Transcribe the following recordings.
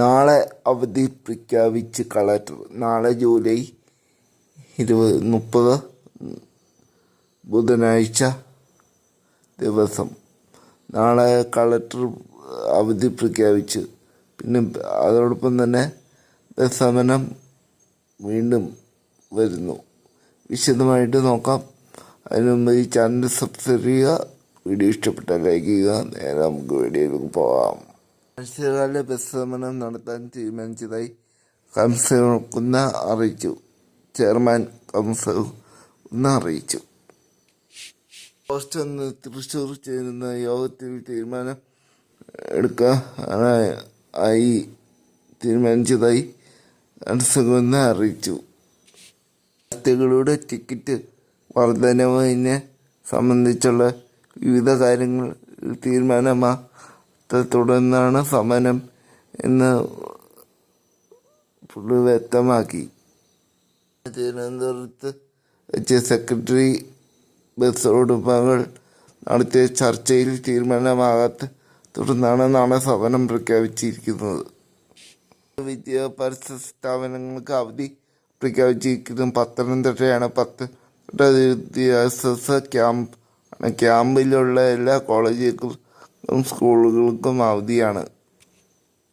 നാളെ അവധി പ്രഖ്യാപിച്ച് കളക്ടർ നാളെ ജൂലൈ ഇരുപത് മുപ്പത് ബുധനാഴ്ച ദിവസം. നാളെ കളക്ടർ അവധി പ്രഖ്യാപിച്ച്. പിന്നെ അതോടൊപ്പം തന്നെ സമനം വീണ്ടും വരുന്നു. വിശദമായിട്ട് നോക്കാം. അതിനുമ്പോൾ ഈ ചാനൽ സബ്സ്ക്രൈബ് ചെയ്യുക വീഡിയോ ഇഷ്ടപ്പെട്ടാൽ ലൈക്ക് ചെയ്യുക. നേരെ നമുക്ക് വീഡിയോയിലേക്ക് പോകാം. മത്സ്യകാല ബസ് സമരം നടത്താൻ തീരുമാനിച്ചതായി കംസകുന്ന അറിയിച്ചു. ചെയർമാൻ കംസകുന്ന അറിയിച്ചു. ഒന്ന് തൃശ്ശൂർ ചേരുന്ന യോഗത്തിൽ തീരുമാനം എടുക്കാനായി തീരുമാനിച്ചതായി കംസകുന്ന അറിയിച്ചു. യാത്രകളുടെ ടിക്കറ്റ് വർധനവിനെ സംബന്ധിച്ചുള്ള വിവിധ കാര്യങ്ങൾ തീരുമാനമാ തുടർന്നാണ് സമരം എന്ന് പുള്ളി വ്യക്തമാക്കി. തിരുവനന്തപുരത്ത് വെച്ച് സെക്രട്ടറി ബസ് ഉടമകൾ നടത്തിയ ചർച്ചയിൽ തീരുമാനമാകാത്ത തുടർന്നാണ് നാളെ സമരം പ്രഖ്യാപിച്ചിരിക്കുന്നത്. വിദ്യാഭ്യാസ സ്ഥാപനങ്ങൾക്ക് അവധി പ്രഖ്യാപിച്ചിരിക്കുന്നത് പത്തനംതിട്ടയാണ് പത്തനംതിട്ട വിദ്യാഭ്യാസ ക്യാമ്പ്. ക്യാമ്പിലുള്ള എല്ലാ കോളേജുകൾക്കും സ്കൂളുകൾക്കും അവധിയാണ്.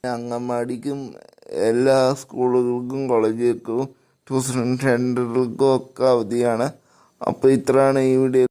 അംഗൻവാടിക്കും എല്ലാ സ്കൂളുകൾക്കും കോളേജുകൾക്കും ട്യൂഷൻ സെന്ററുകൾക്കും ഒക്കെ അവധിയാണ്. അപ്പോൾ ഇത്രയാണ് ഈ വീഡിയോ